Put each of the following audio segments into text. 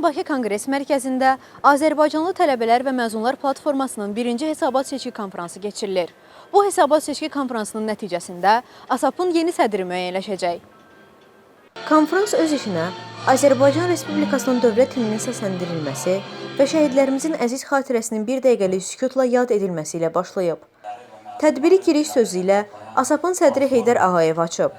gün Bakı Konqres Mərkəzində Azərbaycanlı tələbələr və məzunlar platformasının birinci hesabat seçki konfransı keçirilir. Bu hesabat seçki konfransının nəticəsində ASAP-ın yeni sədri müəyyənləşəcək. Konfrans öz işinə Azərbaycan Respublikasının dövlət himninin səsləndirilməsi və şəhidlərimizin əziz xatirəsinin bir dəqiqəlik sükutla yad edilməsi ilə başlayıb. Tədbiri giriş sözü ilə ASAP-ın sədri Heydər Ağayev açıb.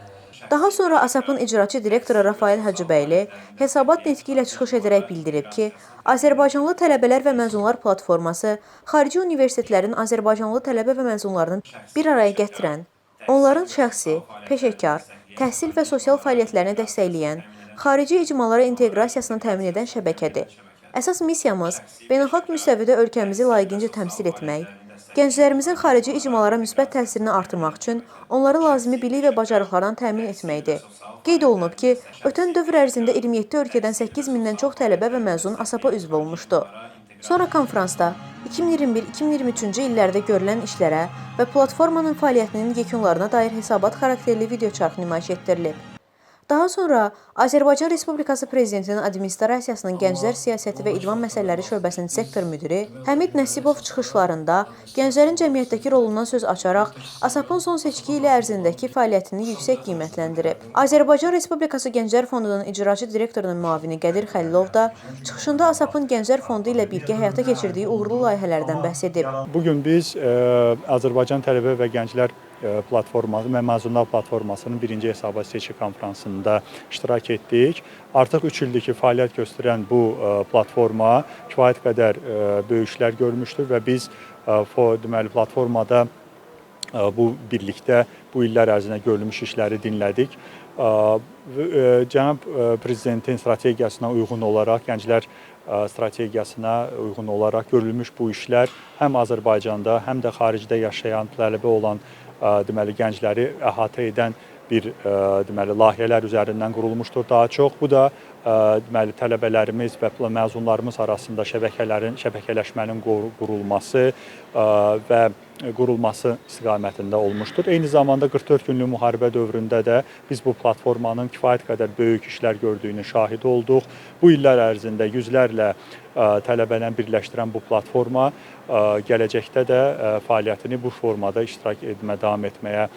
Daha sonra ASAP-ın icraçı direktoru Rafael Hacıbəyli hesabat nitqi ilə çıxış edərək bildirib ki, Azərbaycanlı tələbələr və məzunlar platforması xarici universitetlərin Azərbaycanlı tələbə və məzunlarını bir araya gətirən, onların şəxsi, peşəkar, təhsil və sosial fəaliyyətlərini dəstəkləyən, xarici icmalara inteqrasiyasını təmin edən şəbəkədir. Əsas missiyamız beynəlxalq müstəvidə ölkəmizi layiqincə təmsil etmək, gənclərimizin xarici icmalara müsbət təsirini artırmaq üçün onları lazımi bilik və bacarıqlardan təmin etməkdir. Qeyd olunub ki, ötən dövr ərzində 27 ölkədən 8 mindən çox tələbə və məzun ASAP-a üzv olmuşdu. Sonra konfransda 2021-2023-cü illərdə görülən işlərə və platformanın fəaliyyətinin yekunlarına dair hesabat xarakterli videoçarx nümayiş etdirilib. Daha sonra Azərbaycan Respublikası Prezidentinin Administrasiyasının Gənclər Siyasəti və İdman Məsələləri şöbəsinin sektor müdiri Həmid Nəsibov çıxışlarında gənclərin cəmiyyətdəki rolundan söz açaraq ASAP-ın son seçki ili ərzindəki fəaliyyətini yüksək qiymətləndirib. Azərbaycan Respublikası Gənclər Fondunun icraçı direktorunun müavini Qədir Xəlilov da çıxışında ASAP-ın Gənclər Fondu ilə birgə həyata keçirdiyi uğurlu layihələrdən bəhs edib. Bu gün biz e, Azərbaycan Tələbə və Gənclər platforması və məzunlar platformasının birinci hesabat seçki konfransında iştirak etdik. Artıq 3 ildir ki, fəaliyyət göstərən bu e, platforma kifayət qədər e, böyük işlər görmüşdür və biz e, deməli platformada e, bu birlikdə bu illər ərzində görülmüş işləri dinlədik. E, e, Cənab e, prezidentin strategiyasına uyğun olaraq gənclər e, strategiyasına uyğun olaraq görülmüş bu işlər həm Azərbaycanda, həm də xaricdə yaşayan tələbə olan e, deməli gəncləri əhatə edən bir e, deməli layihələr üzərindən qurulmuşdur daha çox. Bu da e, deməli tələbələrimiz və məzunlarımız arasında şəbəkələrin şəbəkələşmənin qur- qurulması və qurulması istiqamətində olmuşdur. Eyni zamanda 44 günlük müharibə dövründə də biz bu platformanın kifayət qədər böyük işlər gördüyünün şahidi olduq. Bu illər ərzində yüzlərlə ə, tələbəni birləşdirən bu platforma gələcəkdə də fəaliyyətini bu formada iştirak etmə davam etməyə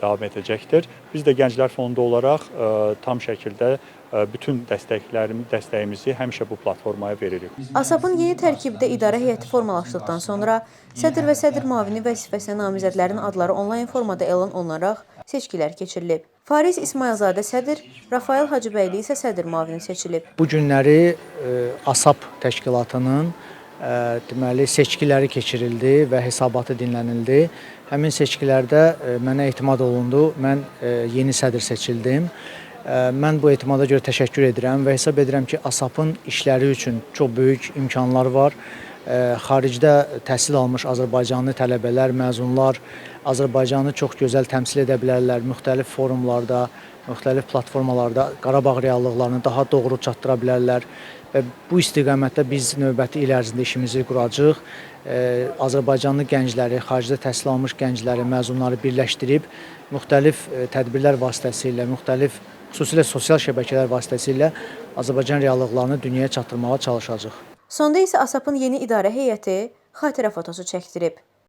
davam edəcəkdir. Biz də Gənclər Fondu olaraq tam şəkildə bütün dəstəklərimiz, dəstəyimizi həmişə bu platformaya veririk. ASAP-ın yeni tərkibdə idarə heyəti formalaşdıqdan sonra sədr və sədr müavini vəzifəsinə namizədlərin adları onlayn formada elan olunaraq seçkilər keçirilib. Fariz İsmailzadə sədr, Rafael Hacıbəyli isə sədr müavini seçilib. Bu günləri e, ASAP təşkilatının e, deməli seçkiləri keçirildi və hesabatı dinlənildi. Həmin seçkilərdə e, mənə etimad olundu. Mən yeni sədr seçildim. Mən bu etimada görə təşəkkür edirəm və hesab edirəm ki, ASAP-ın işləri üçün çox böyük imkanlar var. Xaricdə təhsil almış Azərbaycanlı tələbələr, məzunlar Azərbaycanı çox gözəl təmsil edə bilərlər müxtəlif forumlarda, müxtəlif platformalarda Qarabağ reallıqlarını daha doğru çatdıra bilərlər bu istiqamətdə biz növbəti il ərzində işimizi quracağıq. Azərbaycanlı gəncləri, xaricdə təhsil almış gəncləri, məzunları birləşdirib müxtəlif tədbirlər vasitəsilə, müxtəlif xüsusilə sosial şəbəkələr vasitəsilə Azərbaycan reallıqlarını dünyaya çatdırmağa çalışacağıq. Sonda isə ASAP-ın yeni idarə heyəti xatirə fotosu çəkdirib.